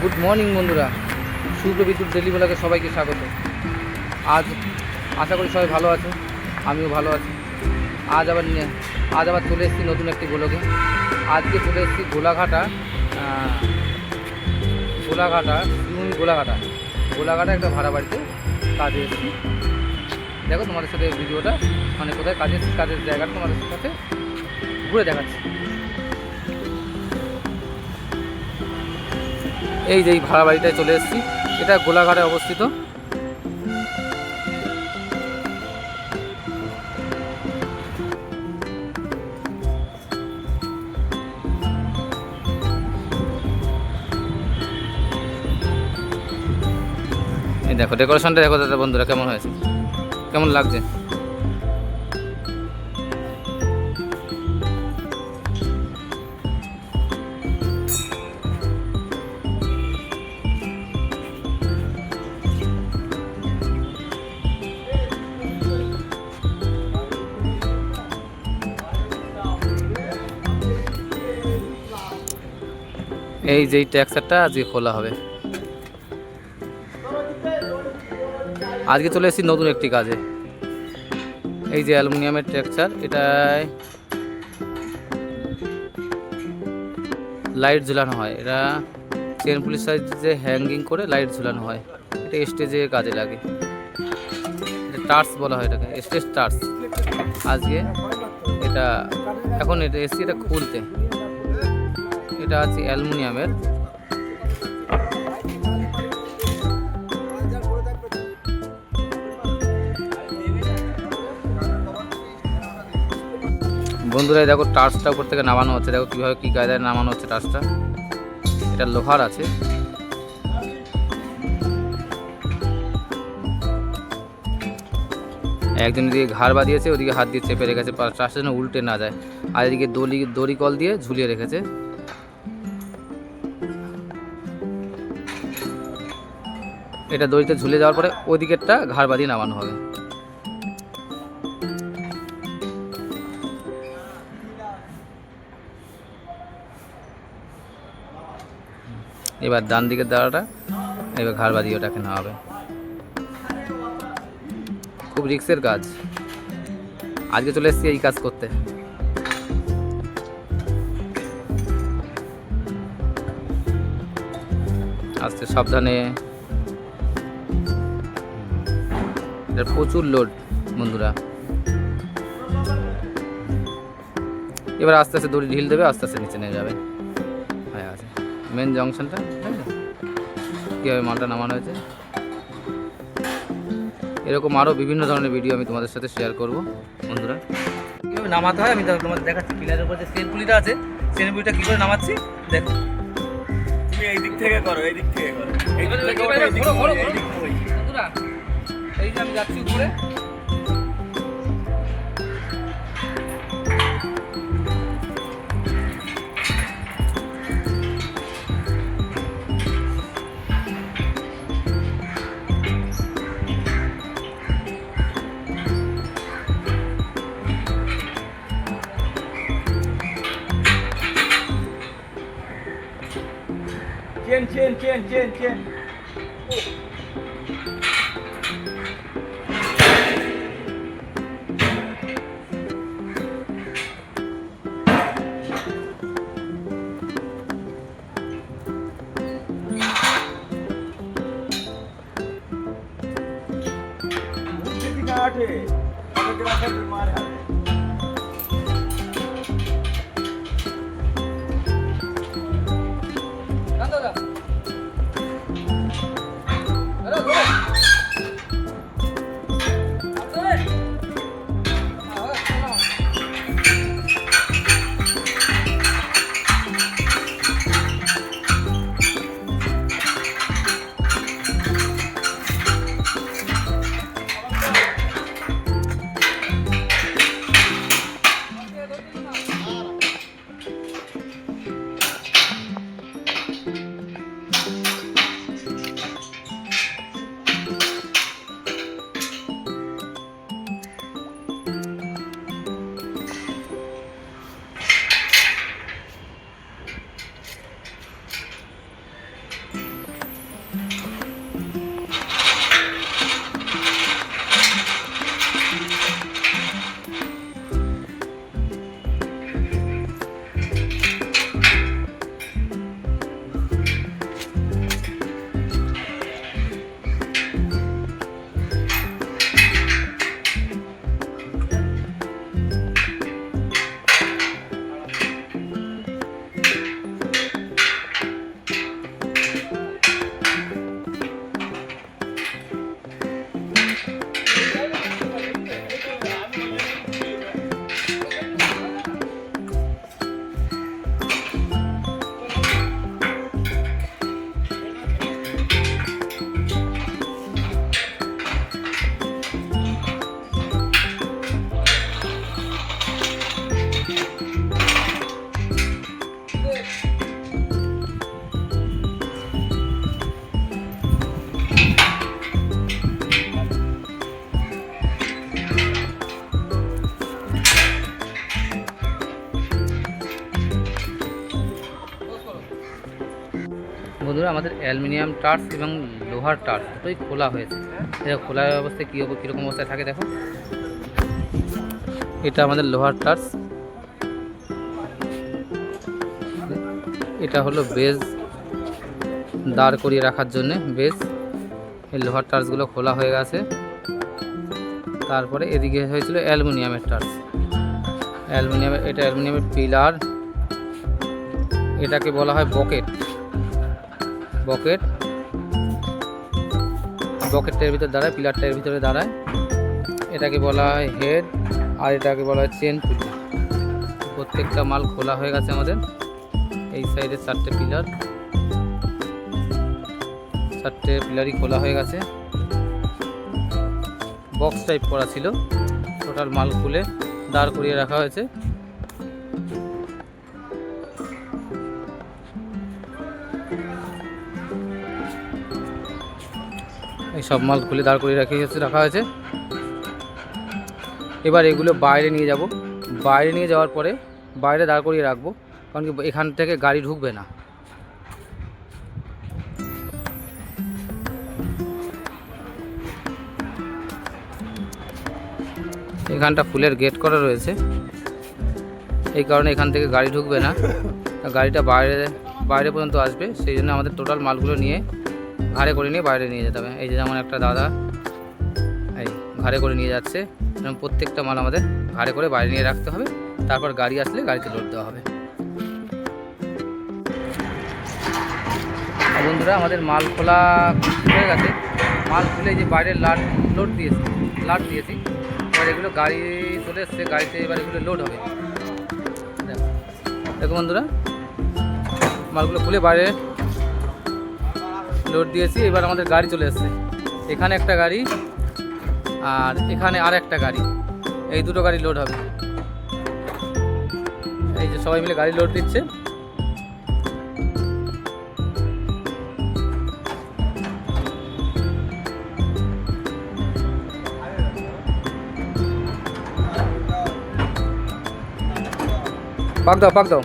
Good morning বন্ধুরা। সূর্য বিদ্যুৎ daily ব্লগে সবাইকে স্বাগত। আজ আশা করি সবাই ভালো আছে আমিও ভালো আছি। আজ আবার আজ আবার চলে এসেছি নতুন একটি ব্লগে। আজকে চলে এসেছি গোলাঘাটা গোলাঘাটা শিমুনি গোলাঘাটা। গোলাঘাটা একটা ভাড়া বাড়িতে কাজে এসেছি। দেখো তোমাদের সাথে ভিডিওটা মানে কোথায় কাজে কাজের জায়গাটা তোমাদের সাথে ঘুরে দেখাচ্ছি। এই যে এই ভাড়া বাড়িটায় চলে এসেছি। এটা গোলাঘাটে অবস্থিত। দেখো ডেকোরেশনটা দেখো দাদা, বন্ধুরা কেমন হয়েছে? কেমন লাগছে? এই যে ট্যাক্সারটা আজকে খোলা হবে। আজকে চলে এসেছি নতুন একটি কাজে। এই যে অ্যালুমিনিয়ামের টেক্সচার এটায় লাইট ঝুলানো হয়। এটা চেন পুলিশ সাইজে হ্যাঙ্গিং করে লাইট ঝুলানো হয়। এটা স্টেজে কাজে লাগে। এটা টার্স বলা হয় এটাকে স্টেজ টার্স আজকে এটা, এখন এটা এসছি এটা খুলতে। এটা আছে অ্যালুমিনিয়ামের। বন্ধুরা দেখো টার্চটা উপর থেকে নামানো হচ্ছে। দেখো কীভাবে কী কায়দায় নামানো হচ্ছে টার্চটা এটা লোহার আছে। একজন এদিকে ঘাড় বাঁধিয়েছে, ওদিকে হাত দিয়ে চেপে রেখেছে টার্চটা যেন উল্টে না যায়। আর এদিকে দড়ি দড়ি কল দিয়ে ঝুলিয়ে রেখেছে। এটা দড়িতে ঝুলে যাওয়ার পরে ওই ওদিকেরটা ঘাড় বাঁধিয়ে নামানো হবে। এবার ডান দিকের দাঁড়াটা, এবার ঘাড় বাঁধিয়ে ওটাকে নেওয়া হবে খুব রিক্সের কাজ। আজকে চলে এসেছি এই কাজ করতে। আস্তে সাবধানে এটার প্রচুর লোড বন্ধুরা। এবার আস্তে আস্তে দড়ি ঢিল দেবে, আস্তে আস্তে নিচে নিয়ে যাবে। হয়ে, আছে। মেন জংশনটা কীভাবে মালটা নামানো হয়েছে? এরকম আরও বিভিন্ন ধরনের ভিডিও আমি তোমাদের সাথে শেয়ার করব, বন্ধুরা। কীভাবে নামাতে হয়, আমি তোমাদের দেখাচ্ছি। পিলারের উপর যে সেন পুলিটা আছে সেন পুলিটা কী করে নামাচ্ছি, দেখো। তুমি এই দিক থেকে করো, এই দিক থেকে করো। এই দিক এবারে- থেকে এবারে ওঠো, এই দিক ঘোরো, ঘোরো, থেকে, এই দিক ঘোরো। থেকে। বন্ধুরা এই যে আমি যাচ্ছি উপরে চেন চেন চেন घाटे अगर ग्राहक बीमार है আমাদের অ্যালুমিনিয়াম টার্চ এবং লোহার টার্চ দুটোই খোলা হয়েছে। এটা খোলা অবস্থায় কী হবে কীরকম অবস্থায় থাকে দেখো। এটা আমাদের লোহার টার্চ। এটা হলো বেজ দাঁড় করিয়ে রাখার জন্যে বেজ। এই লোহার টার্চগুলো খোলা হয়ে গেছে। তারপরে এদিকে হয়েছিল অ্যালুমিনিয়ামের টার্চ। অ্যালুমিনিয়ামের এটা অ্যালুমিনিয়ামের পিলার। এটাকে বলা হয় বকেট। বকেট। বকেটটার ভিতরে দাঁড়ায়, পিলারটার ভিতরে দাঁড়ায়। এটাকে বলা হয় হেড, আর এটাকে বলা হয় চেন পুলি। প্রত্যেকটা মাল খোলা হয়ে গেছে আমাদের। এই সাইডে চারটে পিলার। চারটে পিলারই খোলা হয়ে গেছে। বক্স টাইপ করা ছিল। টোটাল মাল খুলে দাঁড় করিয়ে রাখা হয়েছে। এই সব মাল খুলে দাঁড় করিয়ে রাখি রাখা হয়েছে। এবার এগুলো বাইরে নিয়ে যাব। বাইরে নিয়ে যাওয়ার পরে বাইরে দাঁড় করিয়ে রাখব, কারণ কি এখান থেকে গাড়ি ঢুকবে না। এখানটা ফুলের গেট করা রয়েছে। এই কারণে এখান থেকে গাড়ি ঢুকবে না। গাড়িটা বাইরে বাইরে পর্যন্ত আসবে। সেই জন্য আমাদের টোটাল মালগুলো নিয়ে ঘাড়ে করে নিয়ে বাইরে নিয়ে যেতে হবে। এই যে যেমন একটা দাদা, এই ঘাড়ে করে নিয়ে যাচ্ছে, এরকম প্রত্যেকটা মাল আমাদের ঘাড়ে করে বাইরে নিয়ে রাখতে হবে, তারপর গাড়ি আসলে গাড়িতে লোড দেওয়া হবে। বন্ধুরা, আমাদের মাল খোলা হয়ে গেছে। মাল খুলে যে বাইরে লাট, লোড দিয়েছি, লাট দিয়েছি। এবার এগুলো গাড়ি চলে এসছে, গাড়িতে এবার এগুলো লোড হবে। দেখো বন্ধুরা, মালগুলো খুলে বাইরে লোড দিয়েছি, এবার আমাদের গাড়ি চলে এসছে। এখানে একটা গাড়ি আর এখানে আর একটা গাড়ি। এই দুটো গাড়ি লোড হবে। এই যে সবাই মিলে গাড়ি লোড দিচ্ছে। পাক দাও পাক দাও।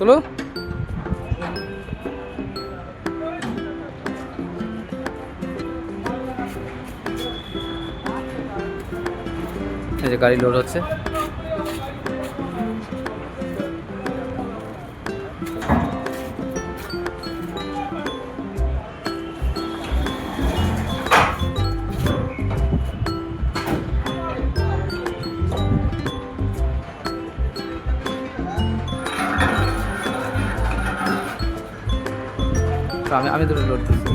তোলো। এই যে গাড়ি লোড হচ্ছে। আমি আমি দুটো লোড দিচ্ছি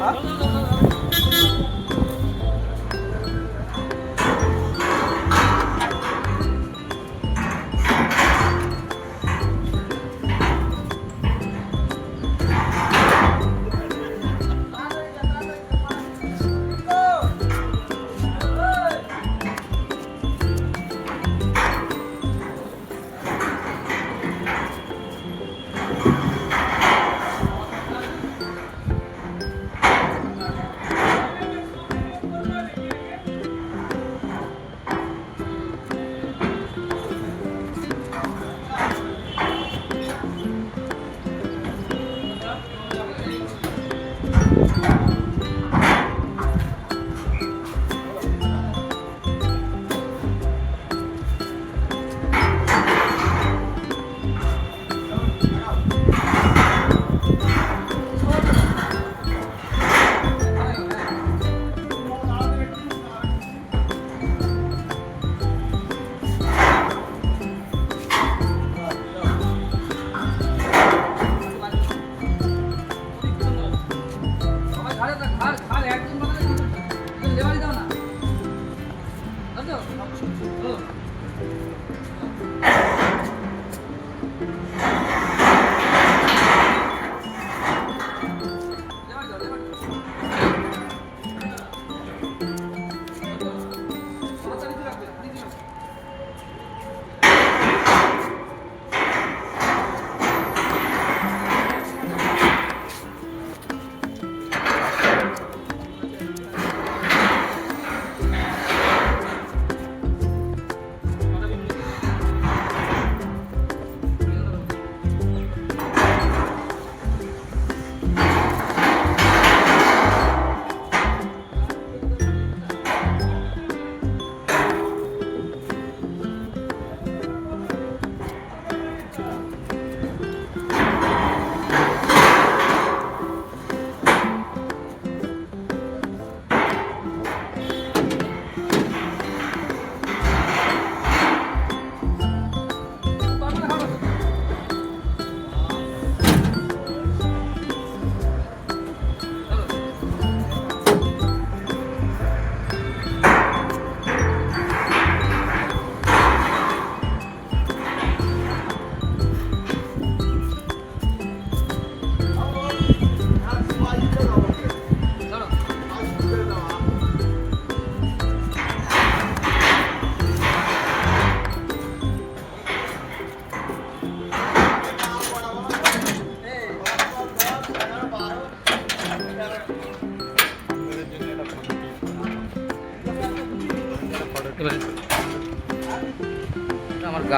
走走走走走 맞아.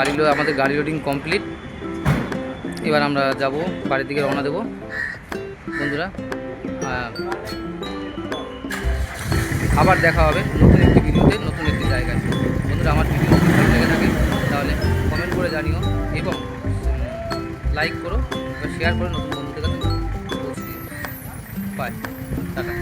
গাড়ি আমাদের গাড়ি লোডিং কমপ্লিট এবার আমরা যাব, বাড়ির দিকে রওনা দেবো। বন্ধুরা আবার দেখা হবে নতুন একটি ভিডিওতে, নতুন একটি জায়গায়। বন্ধুরা, আমার ভিডিও যদি ভালো লেগে থাকে, তাহলে কমেন্ট করে জানিও এবং লাইক করো বা শেয়ার করো নতুন বন্ধুদের কাছে। Bye tata.